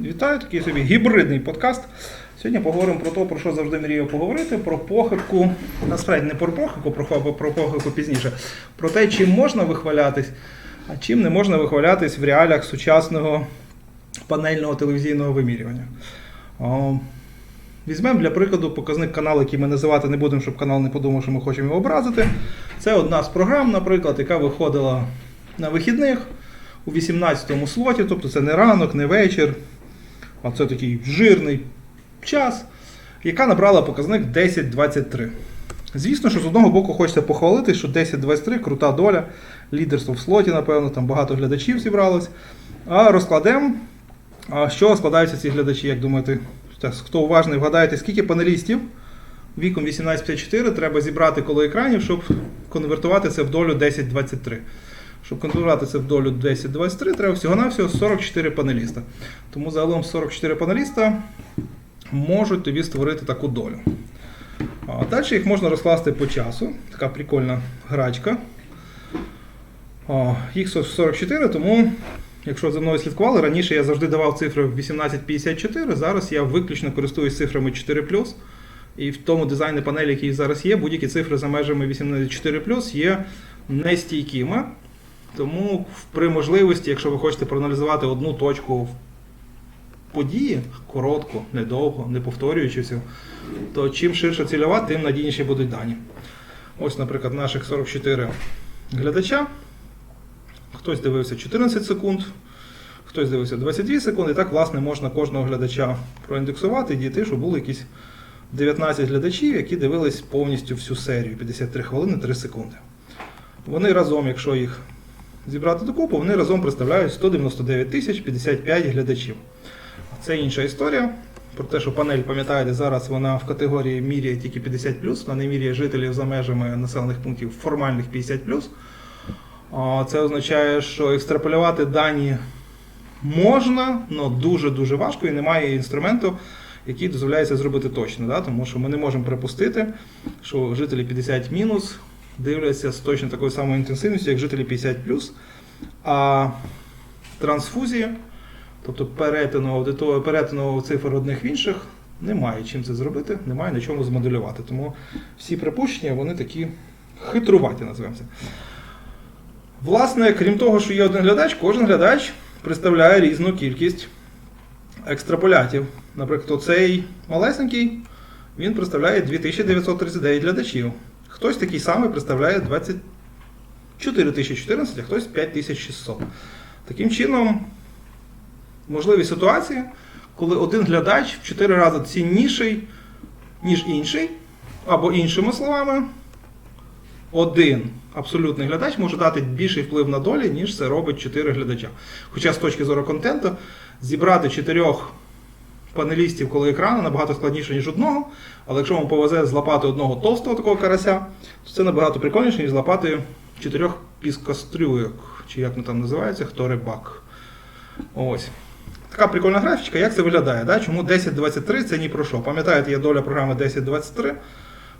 Вітаю, такий собі гібридний подкаст. Сьогодні поговоримо про те, про що завжди мрію поговорити, про похибку. Насправді не про похибку, про, про похибку пізніше. Про те, чим можна вихвалятись, а чим не можна вихвалятись в реаліях сучасного панельного телевізійного вимірювання. О, Візьмемо для прикладу показник каналу, який ми називати не будемо, щоб канал не подумав, що ми хочемо його образити. Це одна з програм, наприклад, яка виходила на вихідних у 18-му слоті, тобто це не ранок, не вечір, а це такий жирний час, яка набрала показник 10.23. Звісно, що з одного боку хочеться похвалити, що 10.23 крута доля, лідерство в слоті, напевно, там багато глядачів зібралось. А розкладемо, а чого складаються ці глядачі, як думаєте? Хто уважний, вгадаєте, скільки панелістів віком 18-54 треба зібрати коло екранів, щоб конвертувати це в долю 10.23. Щоб конвертувати це в долю 10.23, треба всього-навсього 44 панеліста. Тому загалом 44 панеліста можуть тобі створити таку долю. А далі їх можна розкласти по часу. Така прикольна грачка. Їх 44, тому, якщо за мною слідкували, раніше я завжди давав цифри в 1854, зараз я виключно користуюсь цифрами 4. І в тому дизайні панелі, який зараз є, будь-які цифри за межами 84 є нестійкими. Тому при можливості, якщо ви хочете проаналізувати одну точку події, коротко, недовго, не повторюючи все, то чим ширша цільова, тим надійніші будуть дані. Ось, наприклад, наших 44 глядача. Хтось дивився 14 секунд, хтось дивився 22 секунди. І так, власне, можна кожного глядача проіндексувати і дійти, щоб були якісь 19 глядачів, які дивились повністю всю серію 53 хвилини 3 секунди. Вони разом, якщо їх зібрати докупу, вони разом представляють 199 тисяч 55 глядачів. Це інша історія. Про те, що панель, пам'ятаєте, зараз вона в категорії міряє тільки 50 вона не міряє жителів за межами населених пунктів формальних 50 Це означає, що екстраполювати дані можна, але дуже-дуже важко і немає інструменту, який дозволяє це зробити точно. Да? Тому що ми не можемо припустити, що жителі 50 мінус дивляться з точно такою самою інтенсивністю, як жителі 50 А трансфузії, тобто перетину перетину цифр одних в інших, немає чим це зробити, немає на чому змоделювати. Тому всі припущення вони такі хитруваті, називаємо це. Власне, крім того, що є один глядач, кожен глядач представляє різну кількість екстраполятів. Наприклад, оцей малесенький, він представляє 2939 глядачів. Хтось такий самий представляє 24014, а хтось 5600. Таким чином, можливі ситуації, коли один глядач в 4 рази цінніший, ніж інший, або іншими словами, один абсолютний глядач може дати більший вплив на долі, ніж це робить 4 глядача. Хоча з точки зору контенту зібрати чотирьох панелістів коло екрану набагато складніше, ніж одного. Але якщо вам повезе злапати одного товстого такого карася, то це набагато прикольніше, ніж злапати чотирьох піскострюєк, чи як вони там називаються, хто рибак. Ось. Така прикольна графічка, як це виглядає? Да? Чому 1023 це ні про що. Пам'ятаєте, є доля програми 1023.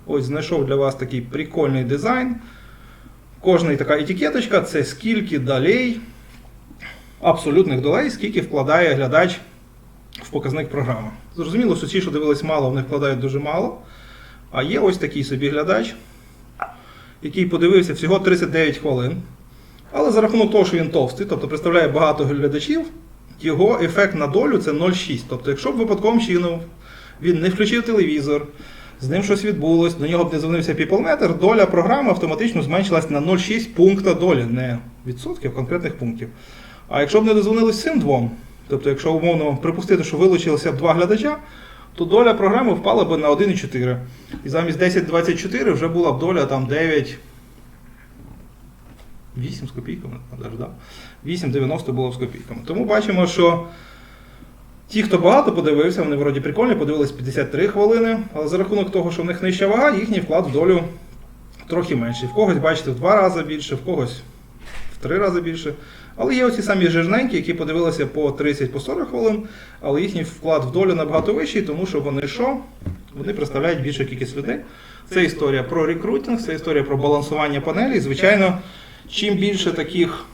Ось знайшов для вас такий прикольний дизайн. Кожна така етикеточка це скільки долей, абсолютних долей, скільки вкладає глядач в показник програми. Зрозуміло, що ті, що дивились мало, вони вкладають дуже мало. А є ось такий собі глядач, який подивився всього 39 хвилин. Але за рахунок того, що він товстий, тобто представляє багато глядачів, його ефект на долю це 0,6. Тобто, якщо б випадковим чином він не включив телевізор, з ним щось відбулось, до нього б не дзвонився піплметр, доля програми автоматично зменшилась на 0,6 пункта долі, не відсотків, конкретних пунктів. А якщо б не дозвонились цим двом, тобто, якщо умовно припустити, що вилучилося б два глядача, то доля програми впала б на 1,4. І замість 10,24 вже була б доля там 9. 8 з копійками, да? 8,90 було з копійками. Тому бачимо, що ті, хто багато подивився, вони вроді прикольні, подивились 53 хвилини, але за рахунок того, що в них нижча вага, їхній вклад в долю трохи менший. В когось, бачите, в два рази більше, в когось три рази більше. Але є оці самі жирненькі, які подивилися по 30-40 хвилин, але їхній вклад в долю набагато вищий, тому що вони що? Вони представляють більшу кількість людей. Це історія про рекрутинг, це історія про балансування панелі. Звичайно, чим більше таких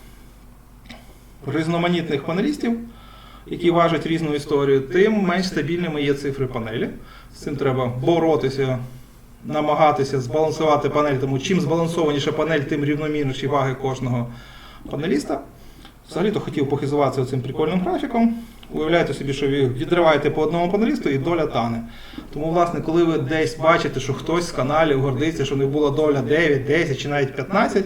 різноманітних панелістів, які важать різну історію, тим менш стабільними є цифри панелі. З цим треба боротися, намагатися збалансувати панель, тому чим збалансованіша панель, тим рівномірніші ваги кожного панеліста. Взагалі-то хотів похизуватися цим прикольним графіком. Уявляєте собі, що ви відриваєте по одному панелісту і доля тане. Тому, власне, коли ви десь бачите, що хтось з каналів гордиться, що не була доля 9, 10 чи навіть 15,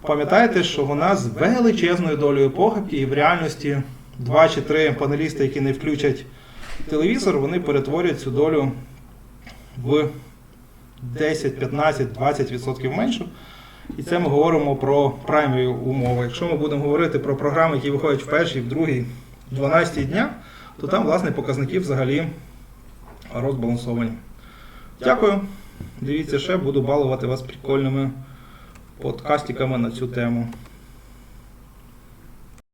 пам'ятайте, що вона з величезною долею похибки, і в реальності два чи три панелісти, які не включать телевізор, вони перетворюють цю долю в 10, 15, 20% меншу. І це ми говоримо про праймові умови. Якщо ми будемо говорити про програми, які виходять в першій, в другій, в 12 дня, то там, власне, показники взагалі розбалансовані. Дякую. Дивіться ще, буду балувати вас прикольними подкастиками на цю тему.